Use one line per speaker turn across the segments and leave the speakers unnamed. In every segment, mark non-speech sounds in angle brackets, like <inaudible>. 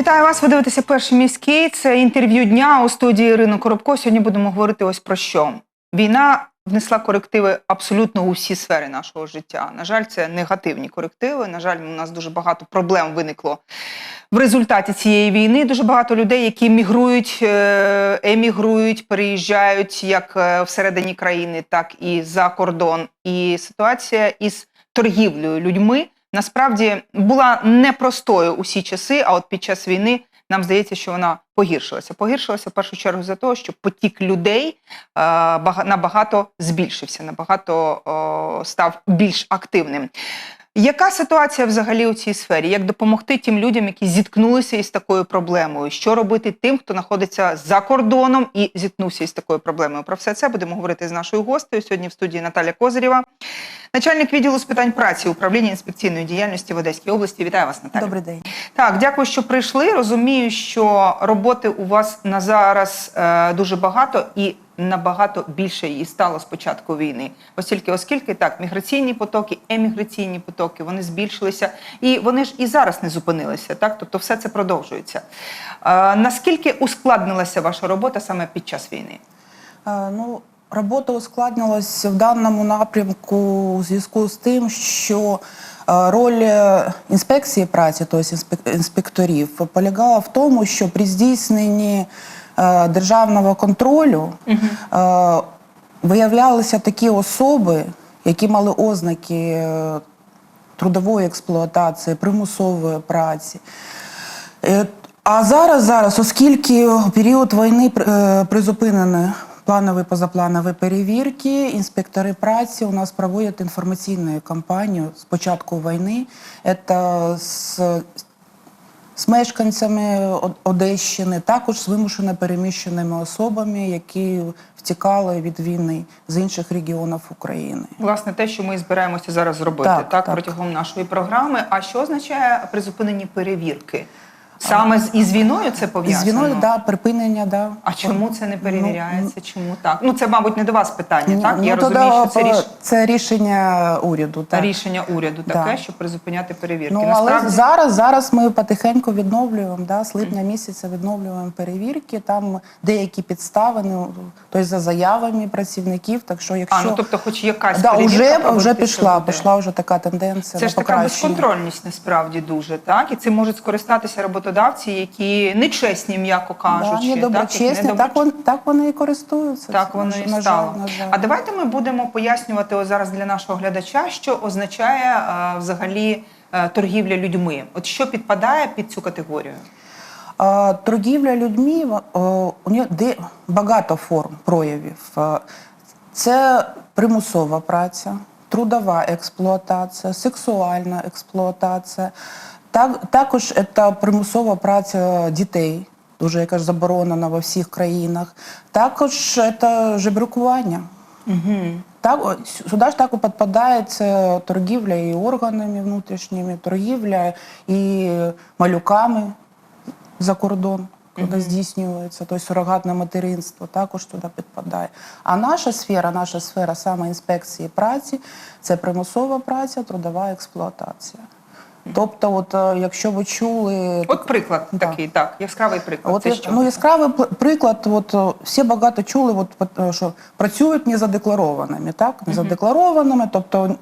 Вітаю вас. Ви дивитеся перший міський. Це інтерв'ю дня у студії Ірина Коробко. Сьогодні будемо говорити ось про що. Війна внесла корективи абсолютно у всі сфери нашого життя. На жаль, це негативні корективи. На жаль, у нас дуже багато проблем виникло в результаті цієї війни. Дуже багато людей, які мігрують, е, емігрують, переїжджають як е, всередині країни, так і за кордон. І ситуація із торгівлею людьми насправді була непростою усі часи. А от під час війни нам здається, що вона погіршилася. Погіршилася в першу чергу за того, що потік людей е, набагато збільшився, набагато став більш активним. Яка ситуація взагалі у цій сфері? Як допомогти тим людям, які зіткнулися із такою проблемою? Що робити тим, хто знаходиться за кордоном і зіткнувся із такою проблемою? Про все це будемо говорити з нашою гостею. Сьогодні в студії Наталя Козирєва, начальник відділу з питань праці управління інспекційної діяльності в Одеській області. Вітаю вас, Наталя.
Добрий день.
Так, дякую, що прийшли. Розумію, що роботи у вас на зараз е, дуже багато і набагато більше її стало з початку війни. Оскільки, оскільки так, міграційні потоки, еміграційні потоки вони збільшилися, і вони ж і зараз не зупинилися. Так, тобто, все це продовжується. Е, наскільки ускладнилася ваша робота саме під час війни?
Е, Ну, робота ускладнилась в даному напрямку у зв'язку з тим, що е, роль е, інспекції праці, тобто інспекторів, полягала в тому, що при здійсненні державного контролю е, виявлялися такі особи, які мали ознаки е, трудової експлуатації, примусової праці. Е, А зараз, зараз, оскільки у період війни е, призупинені планові позапланові перевірки, інспектори праці у нас проводять інформаційну кампанію з початку війни. Це з, з мешканцями Одещини, також з вимушено переміщеними особами, які втікали від війни з інших регіонів України.
Власне, те, що ми збираємося зараз зробити, так,
Так, так.
протягом нашої програми. А що означає призупинені перевірки? Саме з із війною це
З війною, да, припинення, да.
А чому це не перевіряється? чому так? Ну це, мабуть, не до вас питання, так?
Ну,
Я розумію, що це
по-
ріш...
це рішення уряду. Так.
рішення уряду таке,
Да.
щоб призупиняти перевірки.
Ну, але
Насправді
зараз, зараз ми потихеньку відновлюємо, да, з липня місяця відновлюємо перевірки. Там деякі підстави, ну, тобто за заявами працівників. Так що, якщо
а ну тобто, хоч якась
да,
перевірка
вже, вже пішла,
буде.
пішла вже така тенденція
Це
на
ж така безконтрольність насправді дуже, так? І цим можуть скористатися роботодавці, які нечесні, м'яко кажучи.
Да, недоброчесні,
так,
так, вон, так вони і користуються.
Так воно і стало.
жаль.
А давайте ми будемо пояснювати зараз для нашого глядача, що означає е, взагалі е, торгівля людьми. От що підпадає під цю категорію?
А, Торгівля людьми о, у нього де багато форм проявів. Це примусова праця, трудова експлуатація, сексуальна експлуатація. Так, також це примусова праця дітей, дуже яка ж заборонена во всіх країнах. Також це жебракування. Так, сюди ж так підпадає торгівля і органами внутрішніми, торгівля і малюками за кордон, коли здійснюється, тобто сурогатне материнство також туди підпадає. А наша сфера, наша сфера саме інспекції праці це примусова праця, трудова експлуатація. Тобто, от е, якщо ви чули
От приклад
Да.
такий, так, яскравий приклад.
От
Це
ну, яскравий приклад, от, е, всі багато чули, от, е, що працюють незадекларованими, так? Незадекларованими, тобто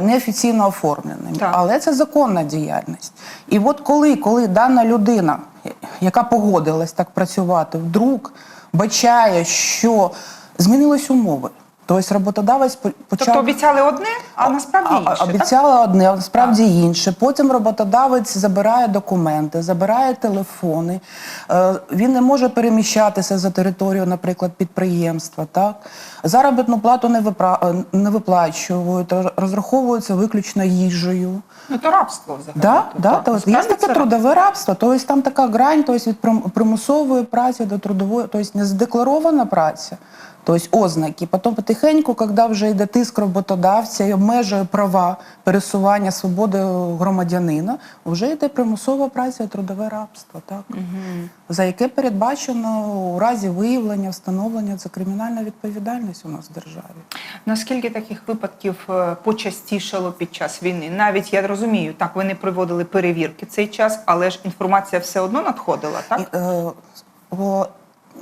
неофіційно оформленими.
Так.
Але це законна діяльність. І от коли, коли дана людина, яка погодилась так працювати, вдруг бачає, що змінились умови. Тобто роботодавець почав...
Тобто обіцяли одне, а насправді інше.
а-
так?
Одне, а насправді інше. Потім роботодавець забирає документи, забирає телефони. Е, Він не може переміщатися за територію, наприклад, підприємства. Так? Заробітну плату не, випра... е, не виплачують, розраховуються виключно їжею.
Ну то рабство взагалі.
Да,
Тобто,
да, то есть є таке трудове рабство, тобто там така грань, тобто від прим- примусової праці до трудової, тобто не задекларована праця, Тобто ознаки. Потім потихеньку, коли вже йде тиск роботодавця і обмежує права пересування свободи громадянина, вже йде примусова праця і трудове рабство, так? за яке передбачено у разі виявлення, встановлення це кримінальна відповідальність у нас в державі.
Наскільки таких випадків е, почастішало під час війни? Навіть я розумію, так ви не проводили перевірки цей час, але ж інформація все одно надходила, так?
І, е, о,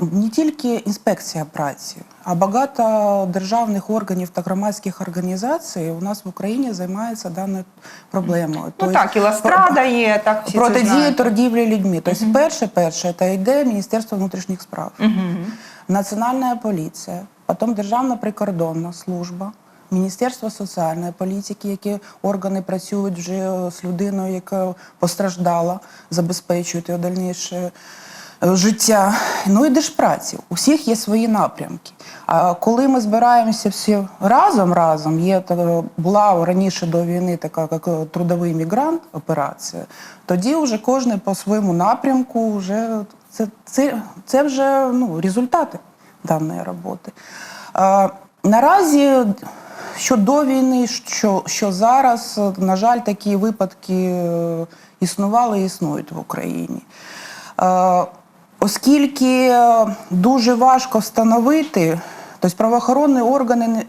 не тільки інспекція праці, а багато державних органів та громадських організацій у нас в Україні займаються даною проблемою.
Ну
Тобто,
так, і Ластрада є, так всі
протидії торгівлі людьми. Тобто, перше, перше, це йде Міністерство внутрішніх справ, Національна поліція, потім Державна прикордонна служба. Міністерство соціальної політики, які органи працюють вже з людиною, яка постраждала, забезпечують його дальніше життя. Ну і держпраці. У всіх є свої напрямки. А коли ми збираємося всі разом, разом є була раніше до війни така як е, трудовий мігрант операція, тоді вже кожен по своєму напрямку вже це, це, це вже ну, результати даної роботи. А, наразі, що до війни, що, що зараз, на жаль, такі випадки е, існували і існують в Україні. Е, Оскільки е, дуже важко встановити, тобто правоохоронні органи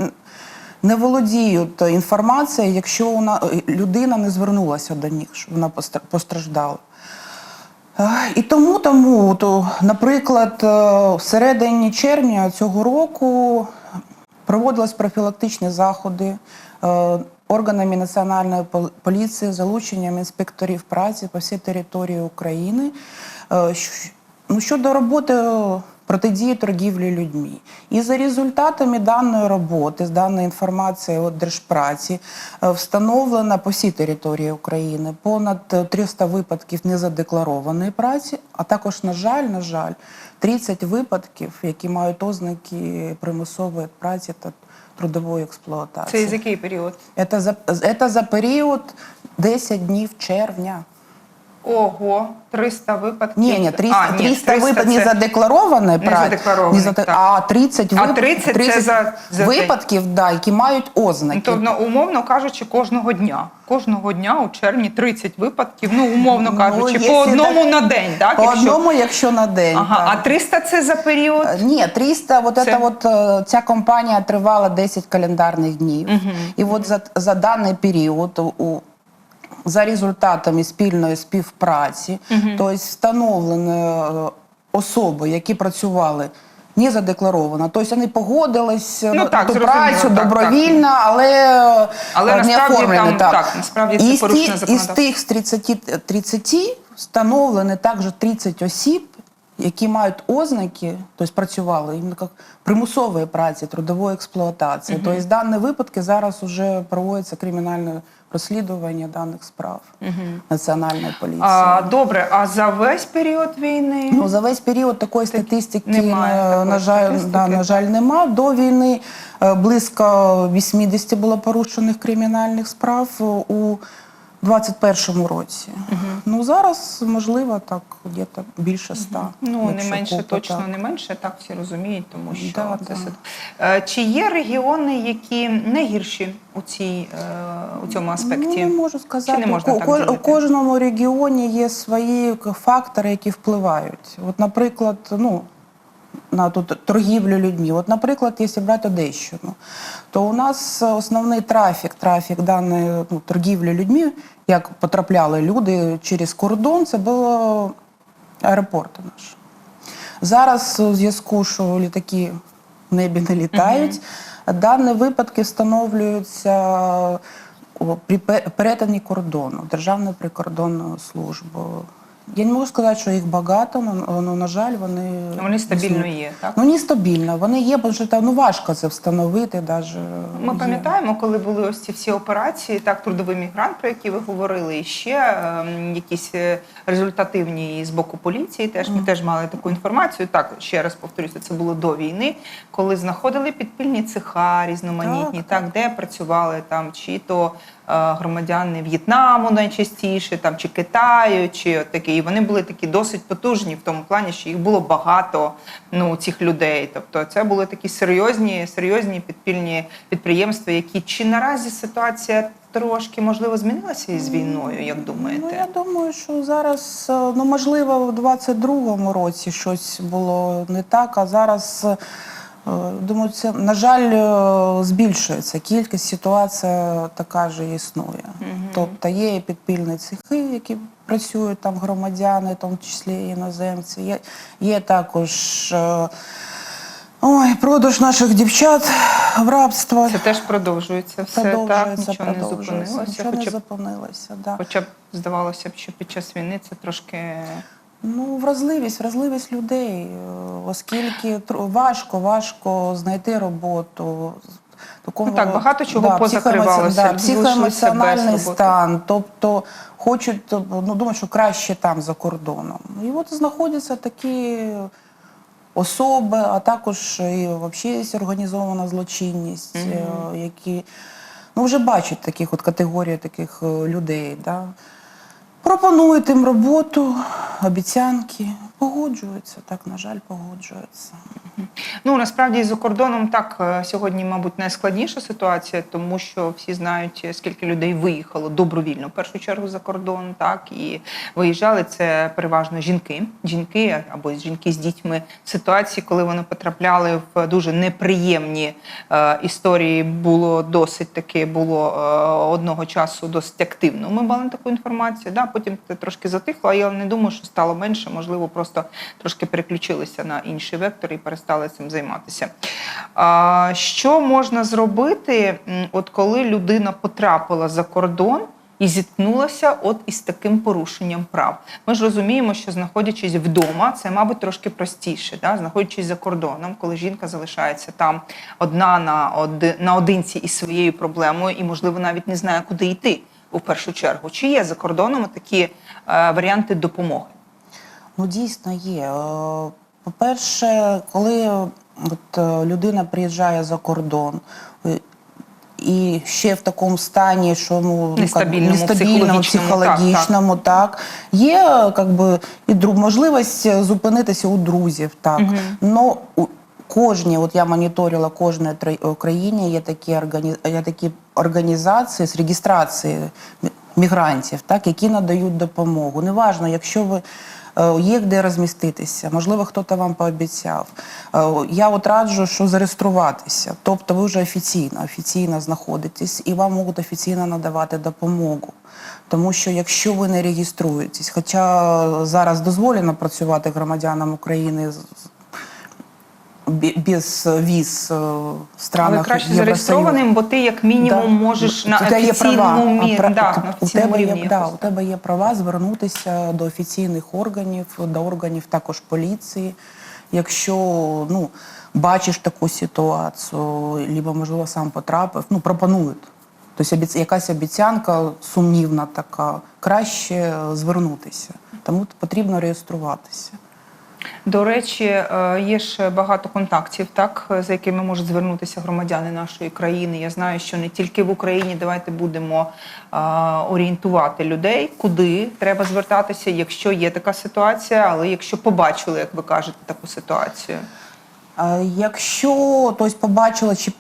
не, володіють інформацією, якщо вона, людина не звернулася до них, що вона постра- постраждала. Е, І тому, тому то, наприклад, е, в середині червня цього року проводились профілактичні заходи е, органами національної пол- поліції залученням інспекторів праці по всій території України. Ну, щодо роботи е, протидії торгівлі людьми. І за результатами даної роботи, з даної інформації від Держпраці, е, встановлено по всій території України понад е, 300 випадків незадекларованої праці, а також, на жаль, на жаль, 30 випадків, які мають ознаки примусової праці та трудової
Це
експлуатації.
з який період?
Це за, це за період 10 днів червня.
Ого, 300 випадків.
Ні, ні, 300,
А, ні,
300,
300
випадків не задекларованої праці,
задекларованої,
не
так.
а 30,
А
вип-
30 це за- за день.
випадків, да, які мають ознаки.
Ну, Тобто, умовно кажучи, кожного дня. Кожного дня у червні 30 випадків, ну, умовно
Ну,
кажучи, по одному
так-
на день, так?
По
якщо-
одному, якщо на день.
Ага,
так.
а 300 це за період?
Е, Ні, 300, вот
Це-
вот, е, ця компанія тривала 10 календарних днів. І от за, за даний період у, за результатами спільної співпраці, тобто встановлені е, особи, які працювали не задекларовано. Тобто вони погодились
Ну,
на
так,
ту працю
так,
добровільно, але,
Але
е, не оформлені.
там- так, насправді це
І
порушення.
Із тих з 30, 30 встановлені також 30 осіб, які мають ознаки, тобто працювали іменно як примусової праці, трудової експлуатації. Тобто дані випадки зараз вже проводиться кримінальне розслідування даних справ національної поліції.
А, добре, а за весь період війни?
Ну, за весь період такої статистики,
немає
на,
такої
на жаль,
статистики.
да, на жаль, нема. До війни е, близько 80 було порушених кримінальних справ у 21-му році. Ну, зараз, можливо, так, где більше 100.
Ну, не менше,
купа,
точно
так.
не менше, так всі розуміють, тому що
Да,
це
да.
Чи є регіони, які не гірші у, цій, е, у цьому аспекті?
Ну, не можу сказати.
Чи не можна
У
так
у кожному регіоні є свої фактори, які впливають. От, наприклад, ну, на тут торгівлю людьми. От, наприклад, якщо брати Одещину, то у нас основний трафік, трафік даної ну, торгівлі людьми, як потрапляли люди через кордон, це було аеропорти наші. Зараз у зв'язку, що літаки в небі не літають, дані випадки встановлюються при перетині кордону Державною прикордонною службою. Я не можу сказати, що їх багато, але, на жаль, вони,
Вони стабільно є, так?
Ну, не стабільно. Вони є, бо що там, ну, важко це встановити. Даже
Ми
є.
пам'ятаємо, коли були ось ці всі операції, так, трудовий мігрант, про які ви говорили, і ще ем, якісь е, результативні з боку поліції. Теж ми теж мали таку інформацію. Так, ще раз повторюся, це було до війни, коли знаходили підпільні цеха різноманітні,
Так,
так, де працювали там чи то е, громадяни В'єтнаму найчастіше, там чи Китаю, чи от таке і вони були такі досить потужні в тому плані, що їх було багато ну, цих людей. Тобто це були такі серйозні, серйозні підпільні підприємства, які чи наразі ситуація трошки можливо змінилася із війною, як думаєте?
Ну, я думаю, що зараз, е, ну можливо, в 22-му році щось було не так, а зараз. Е, Думаю, це на жаль е, збільшується кількість. Ситуація така ж і існує. Тобто є і підпільні цехи, які працюють там громадяни, в тому числі і іноземці. Є, є також е, ой, продаж наших дівчат в рабство.
Це теж продовжується все так,
продовжується,
нічого не зупинилося.
Нічого
Хоча
зупинилося. Да.
хоча б здавалося б, що під час війни це трошки
Ну, вразливість, вразливість людей, е, оскільки важко, важко знайти роботу. Такому,
Ну так, багато чого
психоемоці-
позакривалося,
Да, психоемоціональний стан. Тобто хочуть, ну, думають, що краще там за кордоном. І от знаходяться такі особи, а також і взагалі організована злочинність, е, які ну, вже бачать таких от категорій таких е, людей. Да? Пропонують їм роботу, обіцянки, погоджуються, так, на жаль, погоджуються.
Ну насправді за кордоном так е, сьогодні, мабуть, найскладніша ситуація, тому що всі знають, е, скільки людей виїхало добровільно в першу чергу за кордон, так і виїжджали це переважно жінки, жінки або жінки з дітьми. Ситуації, коли вони потрапляли в дуже неприємні е, історії, було досить таки було е, одного часу досить активно. Ми мали таку інформацію. Да, потім це трошки затихло. а Я не думаю, що стало менше. Можливо, просто трошки переключилися на інший вектор і перестали цим займатися. Що можна зробити, от коли людина потрапила за кордон? І зіткнулася от із таким порушенням прав. Ми ж розуміємо, що знаходячись вдома, це, мабуть, трошки простіше. Да? Знаходячись за кордоном, коли жінка залишається там одна на оди, наодинці із своєю проблемою, і, можливо, навіть не знає, куди йти у першу чергу. Чи є за кордоном такі е, варіанти допомоги?
Ну, дійсно є. Е, По-перше, коли от, е, людина приїжджає за кордон е, і ще в такому стані, що ну, ну,
Нестабільному,
нестабільному,
психологічному, так,
психологічному, так, є как би, і можливість зупинитися у друзів. Так. Но у кожній, от я моніторила кожній тра- країні, є такі, органі, є такі організації з реєстрації мігрантів, так, які надають допомогу. Неважно, якщо ви є де розміститися, можливо, хтось вам пообіцяв. Е, Я от раджу, що зареєструватися. Тобто ви вже офіційно, офіційно знаходитесь і вам можуть офіційно надавати допомогу. Тому що якщо ви не реєструєтесь, хоча зараз дозволено працювати громадянам України без віз е, странах
Але краще
Євросоюзу.
зареєстрованим, бо ти як мінімум
Да.
можеш на офіційному мі... Да, на офіційному
тебе
рівні.
є, да, у тебе є права звернутися до офіційних органів, до органів також поліції. Якщо ну, бачиш таку ситуацію, либо, можливо, сам потрапив, ну, пропонують. Тобто якась обіцянка сумнівна така, краще звернутися. Тому потрібно реєструватися.
До речі, е, є ж багато контактів, так за якими можуть звернутися громадяни нашої країни. Я знаю, що не тільки в Україні. Давайте будемо е, орієнтувати людей, куди треба звертатися, якщо є така ситуація, але якщо побачили, як ви кажете, таку ситуацію.
Якщо тобто, побачила, чи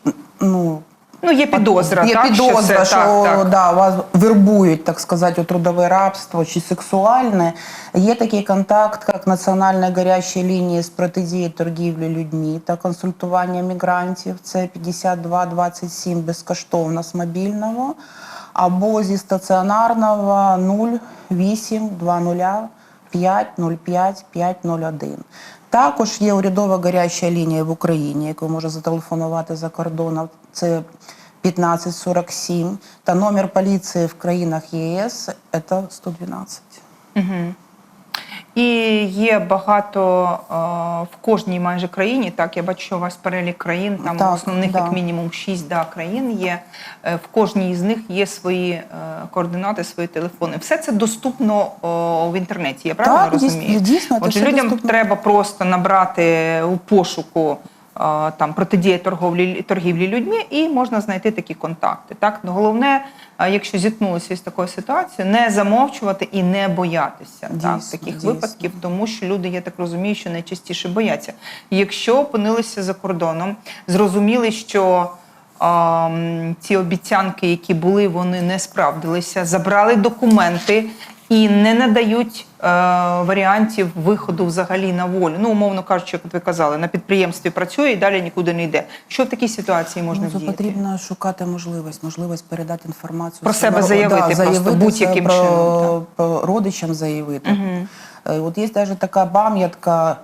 ну,
Ну, є підозра,
Є
так,
підозра,
що, це,
що,
так, так.
Да, вас вербують, так сказати, у трудове рабство чи сексуальне. Є такий контакт, як Національна гаряча лінія з протидії торгівлі людьми та консультування мігрантів. Це 5227 безкоштовно з мобільного. Або зі стаціонарного 0820 505 501. Також є урядова гаряча лінія в Україні, яку може зателефонувати за кордоном. Це 1547. Та номер поліції в країнах ЄС це 112.
І є багато е, в кожній майже країні. Так, я бачу, що у вас перелік країн, там
Так,
основних
да.
як мінімум 6 да, країн є. Е, В кожній з них є свої е, координати, свої телефони. Все це доступно в інтернеті. Я правильно
Так,
розумію?
дійсно,
Отже, людям
доступно.
треба просто набрати у пошуку. Там протидія торговлі торгівлі людьми, і можна знайти такі контакти. Так Ну, головне, якщо зіткнулися з такою ситуацією, не замовчувати і не боятися так, таких
дійсно.
випадків, тому що люди, я так розумію, що найчастіше бояться. Якщо опинилися за кордоном, зрозуміли, що ці обіцянки, які були, вони не справдилися, забрали документи і не надають е, варіантів виходу взагалі на волю. Ну, умовно кажучи, як ви казали, на підприємстві працює і далі нікуди не йде. Що в такій ситуації можна
Ну,
вдіяти?
потрібно шукати можливість, можливість передати інформацію
Про себе заявити просто
заявити
будь-яким
про,
чином,
про родичам заявити. Угу. От є навіть така пам'ятка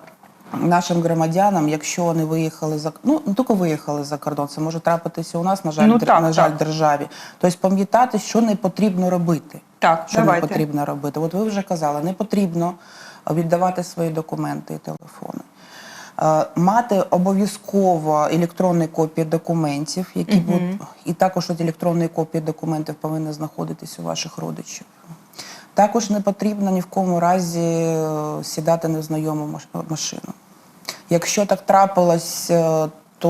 нашим громадянам, якщо вони виїхали за ну не тільки виїхали за кордон, це може трапитися у нас, на жаль,
Ну, так,
на жаль,
так.
державі. Тобто пам'ятати, що не потрібно робити.
Так,
Що
давайте.
не потрібно робити? От ви вже казали, не потрібно віддавати свої документи і телефони. Е, Мати обов'язково електронні копії документів, які будуть, і також от електронні копії документів повинні знаходитись у ваших родичів. Також не потрібно ні в кому разі е, сідати на знайому машину. Якщо так трапилось, е, то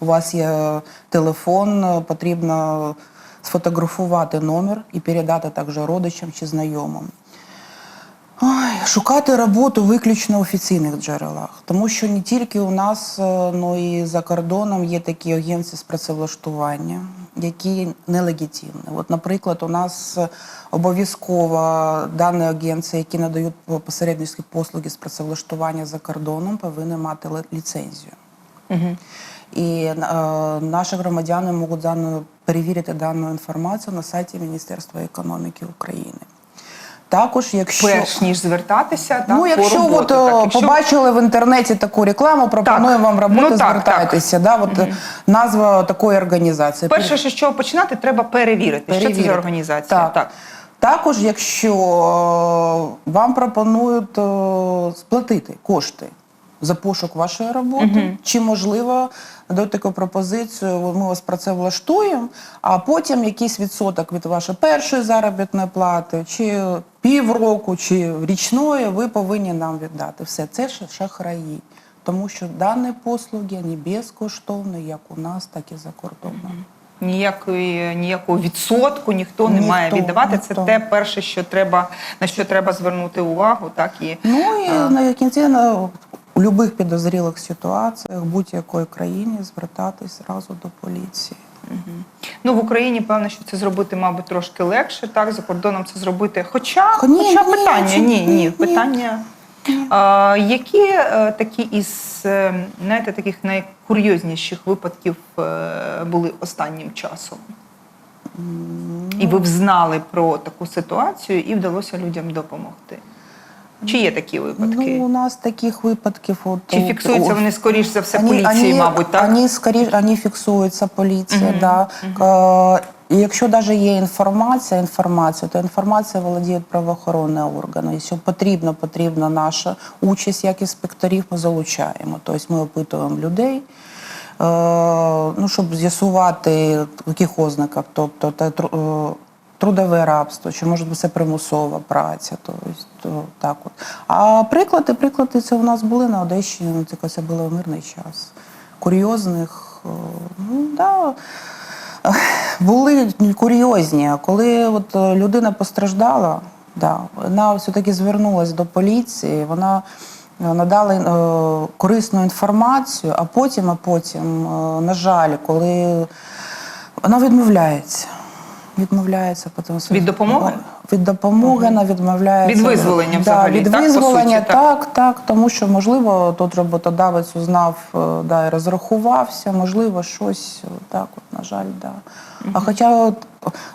у вас є телефон, е, потрібно сфотографувати номер і передати також родичам чи знайомим. Ой, шукати роботу виключно в офіційних джерелах, тому що не тільки у нас, е, ну і за кордоном є такі агенції з працевлаштування, які нелегітимні. От, наприклад, у нас е, обов'язково дані агенції, які надають посередницькі послуги з працевлаштування за кордоном, повинні мати ліцензію. І е, наші громадяни можуть дану, перевірити дану інформацію на сайті Міністерства економіки України. Також, якщо
Перш ніж звертатися, так,
ну,
по
якщо
роботу,
от,
так,
е,
якщо-
побачили в інтернеті таку рекламу, пропонуємо вам роботу,
Ну, так,
звертайтеся. Да, от, е, Назва такої організації.
перше, що з чого починати, треба перевірити, що це за організація.
Так.
так.
Також, якщо е, вам пропонують сплатити кошти за пошук вашої роботи, чи можливо до таку пропозицію, ми вас про це влаштуємо, а потім якийсь відсоток від вашої першої заробітної плати, чи півроку, чи річної, ви повинні нам віддати. Все це шахраї. Тому що дані послуги вони безкоштовні, як у нас, так і за кордоном.
Ніякої ніякого відсотку ніхто не має віддавати. Це те перше, що треба на що треба звернути увагу. Так і
Ну і на кінці на у будь-яких підозрілих ситуаціях будь-якої країні звертатись зразу до поліції.
Ну в Україні певно, що це зробити, мабуть, трошки легше. Так за кордоном це зробити. Хоча,
Ні,
хоча
ні,
питання, ні, ні,
ні, ні.
питання. А, які е, такі із е, знаєте, таких найкурйозніших випадків е, були останнім часом? І ви б знали про таку ситуацію, і вдалося людям допомогти. Чи є такі випадки?
Ну, у нас таких випадків от
Чи фіксуються
о,
вони скоріш за все поліції, мабуть, так?
Вони, скоріш, вони фіксуються поліція, да. Е, І якщо навіть є інформація, інформація, то інформація володіють правоохоронні органи. Якщо потрібно, потрібна наша участь як інспекторів, ми залучаємо. Тобто ми опитуємо людей, е, ну, щоб з'ясувати, в яких ознаках, тобто та, е, трудове рабство, чи може бути це примусова праця. Тобто, то, так от. А приклади, приклади це у нас були на Одещині, ну, тільки це було в мирний час. Курйозних, е, ну да, <laughs> були курйозні. Коли от е, людина постраждала, да, вона все-таки звернулася до поліції, вона е, надала е, корисну інформацію, а потім, а потім, е, на жаль, коли вона відмовляється. Відмовляється, що
Від допомоги?
від допомоги вона відмовляється.
Від визволення
да, від
так, по суті, так?
так, так, тому що можливо тут роботодавець узнав, е, да, і розрахувався, можливо, щось е, так, от, на жаль, да. А хоча от,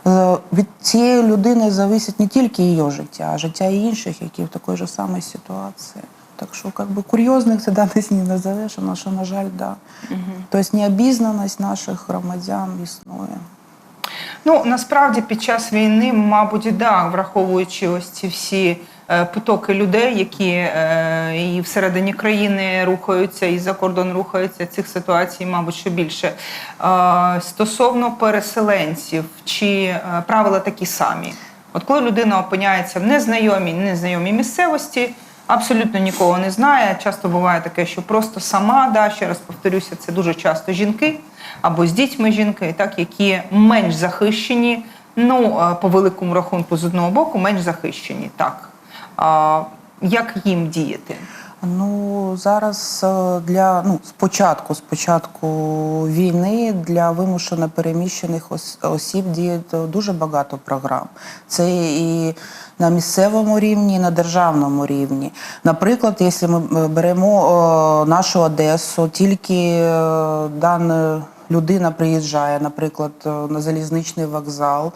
е, від цієї людини залежить не тільки її життя, а життя і інших, які в такій же самій ситуації. Так що, как би, курйозних це десь не назовеш, але що, на жаль, да. Тобто необізнаність наших громадян існує.
Ну насправді під час війни, мабуть, і да, враховуючи ось ці всі е, потоки людей, які е, і всередині країни рухаються, і за кордон рухаються цих ситуацій, мабуть, що більше. Е, стосовно переселенців, чи правила такі самі? От коли людина опиняється в незнайомій, незнайомій місцевості. Абсолютно нікого не знає. Часто буває таке, що просто сама, да, ще раз повторюся, це дуже часто жінки або з дітьми жінки, так, які менш захищені, ну, по великому рахунку, з одного боку, менш захищені. Так. Як їм діяти?
Ну зараз е, для ну спочатку, спочатку війни для вимушено переміщених ос- осіб діє дуже багато програм. Це і на місцевому рівні, і на державному рівні. Наприклад, якщо ми е, беремо е, нашу Одесу, тільки дана людина приїжджає, наприклад, на залізничний вокзал.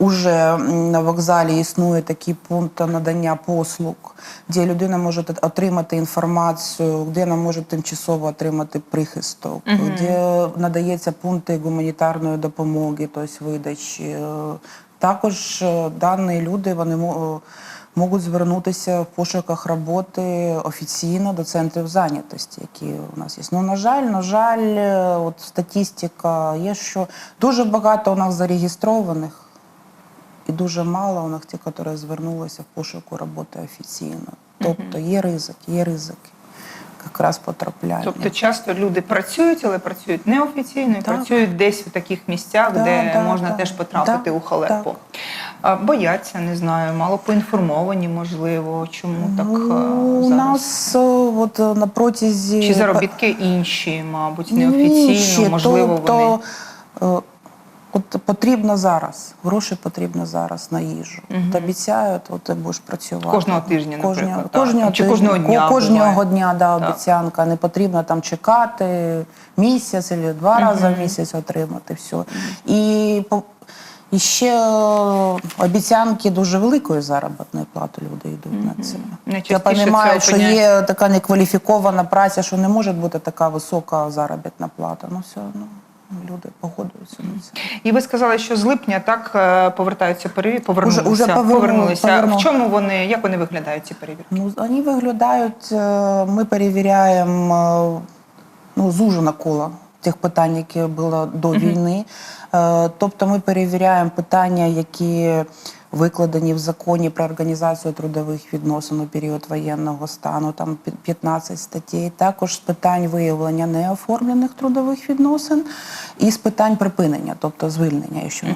Уже на вокзалі існує такий пункт надання послуг, де людина може отримати інформацію, де вона може тимчасово отримати прихисток, де надається пункти гуманітарної допомоги, тобто видачі. Також е, дані люди вони мо- можуть звернутися в пошуках роботи офіційно до центрів зайнятості, які у нас є. Ну, на жаль, на жаль, е, от статистика є, що дуже багато у нас зареєстрованих. І дуже мало у них ті, які звернулися в пошуку роботи офіційно. Тобто є ризик, є ризики якраз потрапляння.
Тобто часто люди працюють, але працюють неофіційно і
Так.
працюють десь в таких місцях,
Да,
де
да,
можна
да.
теж потрапити
Да,
у халепу.
так.
Бояться, не знаю, мало поінформовані, можливо, чому так
ну,
е,
у нас от е, на протязі
Чи заробітки інші, мабуть, неофіційно,
ще,
можливо, вони.
тобто, е, От потрібно зараз, гроші потрібно зараз на їжу. От обіцяють, от ти будеш працювати.
Кожного тижня,
Кожного,
так.
кожного
Чи
тижня,
кожного дня
ко- Кожного дня, да,
Так.
обіцянка. Не потрібно там чекати місяць або два рази в місяць отримати все. І, по- і ще е, обіцянки дуже великої заробітної плати люди йдуть на це. Я розумію, що є така некваліфікована праця, що не може бути така висока заробітна плата. Ну все одно люди погодуються на це.
І ви сказали, що з липня так е, повертаються перевірки, повернулися.
Уже- уже поверну-
повернулися.
поверну.
В чому вони, як вони виглядають, ці перевірки?
Ну, вони виглядають, е, ми перевіряємо е, ну, зужена кола тих питань, які було до війни. Тобто ми перевіряємо питання, які викладені в законі про організацію трудових відносин у період воєнного стану, там 15 статей. Також з питань виявлення неоформлених трудових відносин і з питань припинення, тобто звільнення, якщо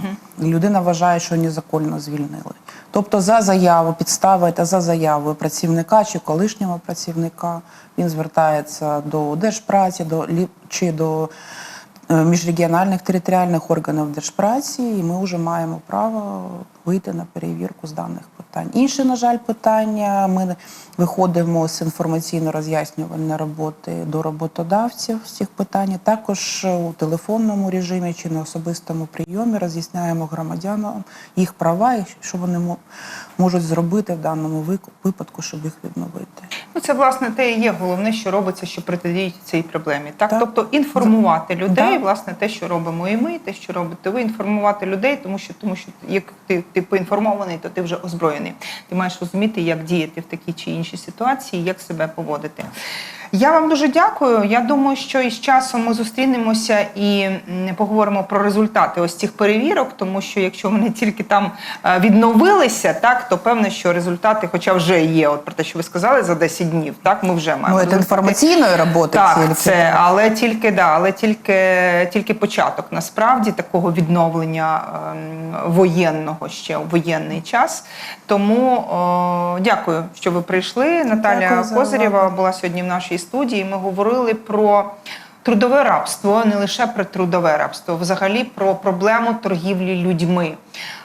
людина вважає, що незаконно звільнили. Тобто за заяву, підстава та за заявою працівника чи колишнього працівника він звертається до держпраці, до чи до міжрегіональних територіальних органів держпраці, і ми вже маємо право вийти на перевірку з даних питань. Інше, на жаль, питання. Ми виходимо з інформаційно-роз'яснювальної роботи до роботодавців з цих питань. Також у телефонному режимі чи на особистому прийомі роз'ясняємо громадянам їх права і що вони можуть зробити в даному випадку, щоб їх відновити.
Ну, це власне те і є головне, що робиться, щоб протидіяти цій проблемі. Так,
Так.
тобто інформувати людей,
так.
власне, те, що робимо і ми, те, що робите ви, інформувати людей, тому що тому що як ти, ти поінформований, то ти вже озброєний. Ти маєш розуміти, як діяти в такій чи іншій ситуації, як себе поводити. Я вам дуже дякую. Я думаю, що із часом ми зустрінемося і поговоримо про результати ось цих перевірок, тому що якщо вони тільки там е, відновилися, так то певно, що результати, хоча вже є, от про те, що ви сказали, за 10 днів, так ми вже маємо
Ну, це
результати.
інформаційної роботи.
Так,
тільки.
це, але тільки да, але тільки, тільки початок насправді такого відновлення ем, воєнного ще у воєнний час. Тому о, дякую, що ви прийшли. Наталя Козирєва була сьогодні в нашій студії. Ми говорили про. Трудове рабство, не лише про трудове рабство, взагалі про проблему торгівлі людьми.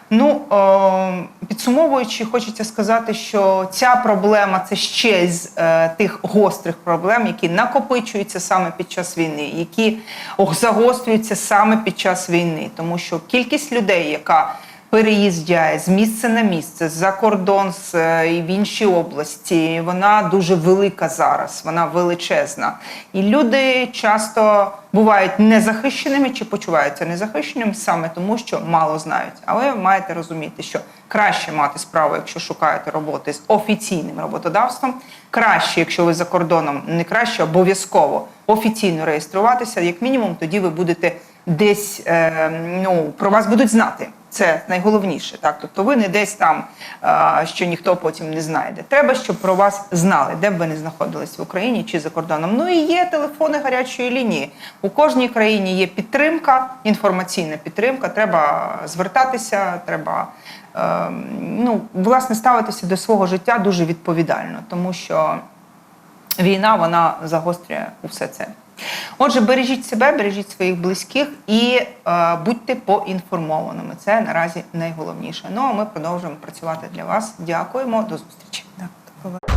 Ну, е, підсумовуючи, хочеться сказати, що ця проблема це ще з е, тих гострих проблем, які накопичуються саме під час війни, які загострюються саме під час війни, тому що кількість людей, яка переїжджає з місця на місце, за кордон з, е, і в інші області, вона дуже велика зараз, вона величезна. І люди часто бувають незахищеними чи почуваються незахищеними саме тому, що мало знають. Але ви маєте розуміти, що краще мати справу, якщо шукаєте роботи з офіційним роботодавством. Краще, якщо ви за кордоном, не краще, обов'язково офіційно реєструватися. Як мінімум, тоді ви будете десь е, ну про вас будуть знати. Це найголовніше, так. Тобто ви не десь там, що ніхто потім не знайде. Треба, щоб про вас знали, де б ви не знаходились в Україні чи за кордоном. Ну і є телефони гарячої лінії. У кожній країні є підтримка, інформаційна підтримка. Треба звертатися, треба е, ну, власне ставитися до свого життя дуже відповідально, тому що війна вона загострює усе це. Отже, бережіть себе, бережіть своїх близьких і е, будьте поінформованими. Це наразі найголовніше. Ну а ми продовжуємо працювати для вас. Дякуємо, до зустрічі.
Такого.